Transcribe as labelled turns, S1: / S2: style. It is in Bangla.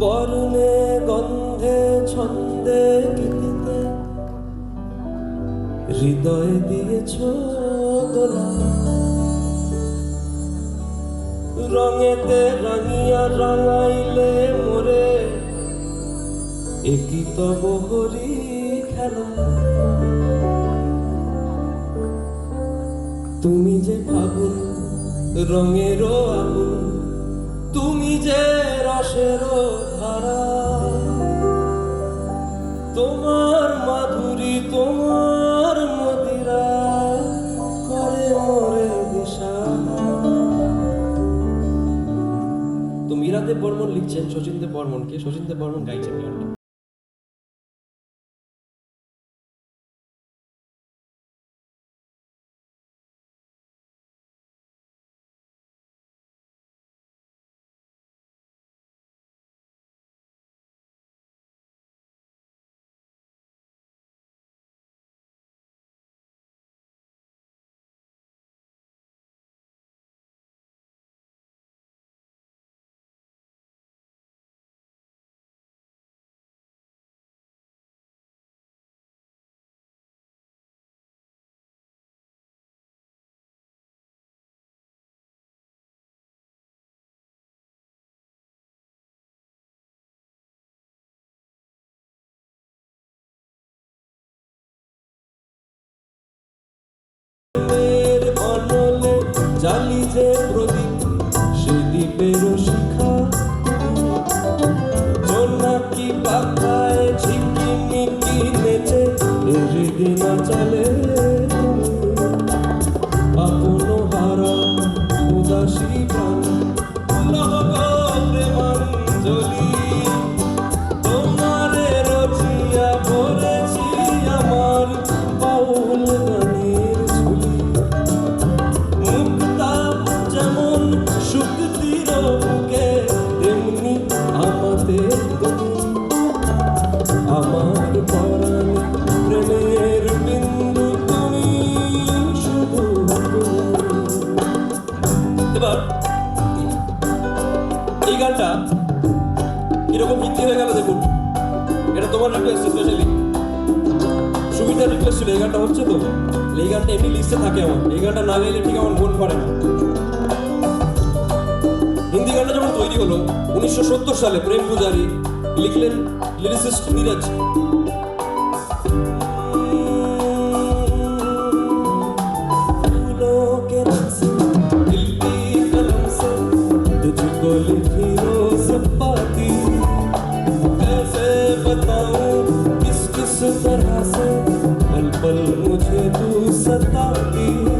S1: বর্ণে গন্ধে, ছন্দে গীতিতে হৃদয় দিয়েছ রঙেতে রাঙিয়া রাঙাইলে মোরে একই তব হরি খেলা। তুমি যে ফাগুন রঙেরও আগুন তুমি যে রসেরও ধারা। তোমার মাধুরী, তোমার মদিরা করে মরে দিশা তো মীরাদেব বর্মন লিখছেন শচীনদেব বর্মনকে শচীনদেব বর্মন গাইছেন হৃদি চলে। এই এরকম হিন্দি গেল দেখুন। এটা তোমার রিকোয়েস্ট স্পেশালি সুবিধার রিকোয়েস্ট ছিল, এই গানটা হচ্ছে তো? এই গানটা এমনি লিস্টে থাকে আমার। এই গানটা না গাইলে ঠিক আমার মন পড়ে না। হিন্দি গানটা যখন তৈরি হলো, উনিশশো সত্তর সালে প্রেম পূজারি লিখলেন লিরিসিস্ট নীরজ तरह से पल पल मुझे तू सताती तेरे